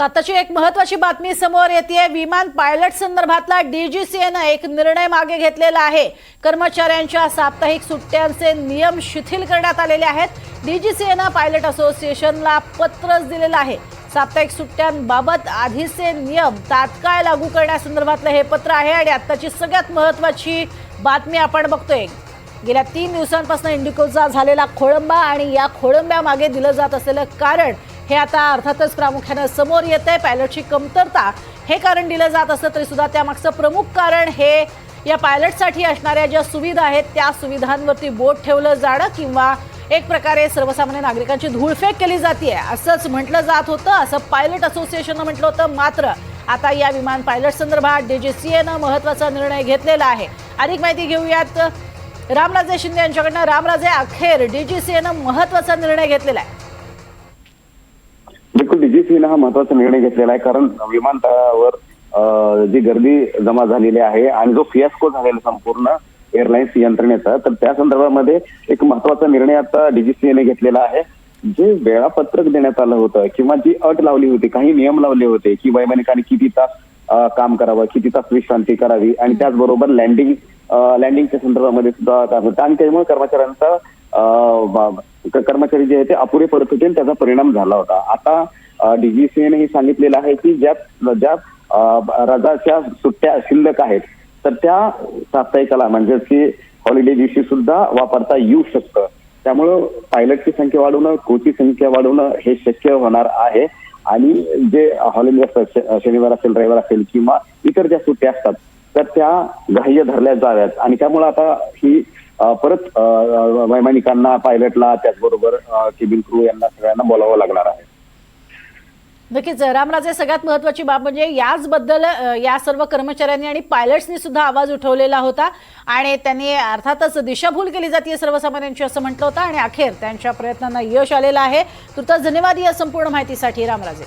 आताची एक महत्वाची बातमी समोर येते विमान पायलट संदर्भातला डीजीसीएनं एक निर्णय मागे घेतलेला आहे. कर्मचाऱ्यांच्या साप्ताहिक सुट्ट्यांचे नियम शिथिल करण्यात आलेले आहेत. डीजीसीएनं पायलट असोसिएशनला पत्रच दिलेलं आहे. साप्ताहिक सुट्ट्यांबाबत आधीचे नियम तात्काळ लागू करण्यासंदर्भातलं हे पत्र आहे आणि आत्ताची सगळ्यात महत्वाची बातमी आपण बघतोय. गेल्या तीन दिवसांपासून इंडिकोचा झालेला खोळंबा आणि या खोळंब्यामागे दिलं जात असलेलं कारण हे आता अर्थातच प्रामुख्यानं समोर येत आहे पायलटची कमतरता हे कारण दिलं जात असलं तरी सुद्धा त्यामागचं प्रमुख कारण हे या पायलटसाठी असणाऱ्या ज्या सुविधा आहेत त्या सुविधांवरती बोट ठेवलं जाणं किंवा एक प्रकारे सर्वसामान्य नागरिकांची धूळफेक केली जाते असंच म्हटलं जात होतं. असं पायलट असोसिएशननं म्हटलं होतं. मात्र आता या विमान पायलट संदर्भात डीजीसीएनं महत्त्वाचा निर्णय घेतलेला आहे. अधिक माहिती घेऊयात. रामराजे शिंदे यांच्याकडनं रामराजे अखेर डीजीसीएनं महत्त्वाचा निर्णय घेतलेला आहे. बिलकुल डीजीसीनं हा महत्त्वाचा निर्णय घेतलेला आहे. कारण विमानतळावर जी गर्दी जमा झालेली आहे आणि जो फियास्को झालेला संपूर्ण एअरलाईन्स यंत्रणेचा तर त्या संदर्भामध्ये एक महत्त्वाचा निर्णय आता डीजीसीएने घेतलेला आहे. जे वेळापत्रक देण्यात आलं होतं किंवा जी अट लावली होती काही नियम लावले होते की वैमानिकांनी किती तास काम करावं किती तास विश्रांती करावी आणि त्याचबरोबर लँडिंग लँडिंगच्या संदर्भामध्ये सुद्धा आणि त्यामुळे कर्मचाऱ्यांचा कर्मचारी जे आहे ते अपुरे पडत होते त्याचा परिणाम झाला होता. आता डीजीसीएने हे सांगितलेलं आहे की ज्या ज्या रजाच्या सुट्ट्या शिल्लक आहेत तर त्या साप्ताहिकाला म्हणजेच की हॉलिडे दिवशी सुद्धा वापरता येऊ शकतं. त्यामुळं पायलटची संख्या वाढवणं कोची संख्या वाढवणं हे शक्य होणार आहे. आणि जे हॉलिडे असतात श- शनिवार असेल रविवार असेल किंवा इतर ज्या सुट्ट्या असतात तर त्या ग्राह्य धरल्या जाव्यात. आणि त्यामुळे आता ही परत वैमानिकांना पायलटला त्याचबरोबर केबिन क्रू यांना सगळ्यांना बोलावं लागणार आहे. नक्कीच रामराजे सगळ्यात महत्वाची बाब म्हणजे याचबद्दल बद्दल या सर्व कर्मचाऱ्यांनी आणि पायलट्सनी सुद्धा आवाज उठवलेला होता आणि त्यांनी अर्थातच दिशाभूल केली जाते सर्वसामान्यांची असं म्हटलं होतं आणि अखेर त्यांच्या प्रयत्नांना यश आलेलं आहे. तुर्तास धन्यवाद या संपूर्ण माहितीसाठी रामराजे.